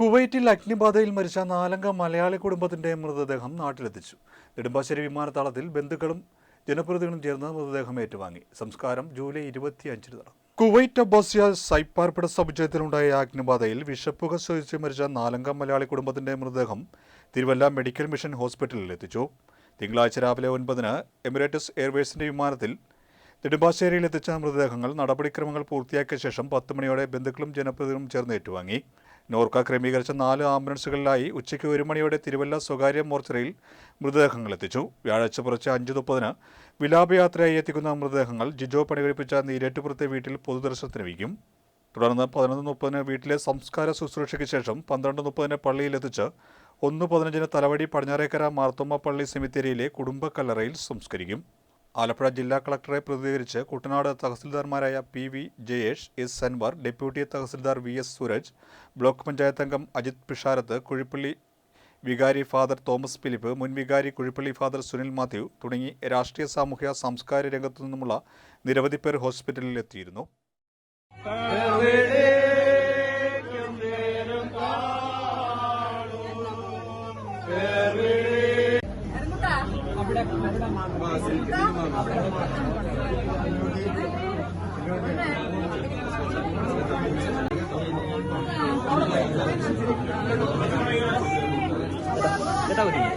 കുവൈറ്റിൽ അഗ്നിബാധയിൽ മരിച്ച നാലംഗ മലയാളി കുടുംബത്തിന്റെ മൃതദേഹം നാട്ടിലെത്തിച്ചു. നെടുമ്പാശ്ശേരി വിമാനത്താവളത്തിൽ ബന്ധുക്കളും ജനപ്രതിനിധികളും ചേർന്ന് മൃതദേഹം ഏറ്റുവാങ്ങി. സംസ്കാരം ജൂലൈ ഇരുപത്തിയഞ്ചിന് നടന്നു കുവൈറ്റ് അബ്ബാസിയ സൈപ്പാർപ്പിട സമുച്ചയത്തിലുണ്ടായ അഗ്നിബാധയിൽ വിഷപ്പുക ശ്വസിച്ച് മരിച്ച നാലംഗ മലയാളി കുടുംബത്തിന്റെ മൃതദേഹം തിരുവല്ല മെഡിക്കൽ മിഷൻ ഹോസ്പിറ്റലിൽ എത്തിച്ചു. തിങ്കളാഴ്ച രാവിലെ ഒൻപതിന് എമിറേറ്റസ് എയർവേസിന്റെ വിമാനത്തിൽ നെടുമ്പാശ്ശേരിയിൽ എത്തിച്ച മൃതദേഹങ്ങൾ നടപടിക്രമങ്ങൾ പൂർത്തിയാക്കിയ ശേഷം പത്ത് മണിയോടെ ബന്ധുക്കളും ജനപ്രതിനിധികളും ചേർന്ന് ഏറ്റുവാങ്ങി. നോർക്ക ക്രമീകരിച്ച നാല് ആംബുലൻസുകളിലായി ഉച്ചയ്ക്ക് ഒരു മണിയോടെ തിരുവല്ല സ്വകാര്യ മോർച്ചറിയിൽ മൃതദേഹങ്ങൾ എത്തിച്ചു വ്യാഴാഴ്ച പുറച്ച് അഞ്ച് മുപ്പതിന് വിലാപയാത്രയായി എത്തിക്കുന്ന മൃതദേഹങ്ങൾ ജിജോ പണികഴിപ്പിച്ച നീരേറ്റുപുറത്തെ വീട്ടിൽ പൊതുദർശനത്തിന് വയ്ക്കും. തുടർന്ന് പതിനൊന്ന് മുപ്പതിന് വീട്ടിലെ സംസ്കാര ശുശ്രൂഷയ്ക്ക് ശേഷം പന്ത്രണ്ട് മുപ്പതിന് പള്ളിയിലെത്തിച്ച് ഒന്ന് പതിനഞ്ചിന് തലവടി പടിഞ്ഞാറേക്കര മാർത്തോമ്മ പള്ളി സെമിത്തേരിയിലെ കുടുംബക്കല്ലറയിൽ സംസ്കരിക്കും. ആലപ്പുഴ ജില്ലാ കളക്ടറെ പ്രതിനിധീകരിച്ച് Kuttanad തഹസിൽദാർമാരായ P V Jayesh S Anvar deputy tahsildar V S Suraj block panchayat അംഗം അജിത് പിഷാരത്ത് കുഴിപ്പള്ളി വികാരി ഫാദർ തോമസ് ഫിലിപ്പ് മുൻ വികാരി കുഴിപ്പള്ളി ഫാദർ സുനിൽ മാത്യു തുടങ്ങി രാഷ്ട്രീയ സാമൂഹ്യ സാംസ്കാരിക രംഗത്തു നിന്നുമുള്ള നിരവധി പേർ Kita tahu nih.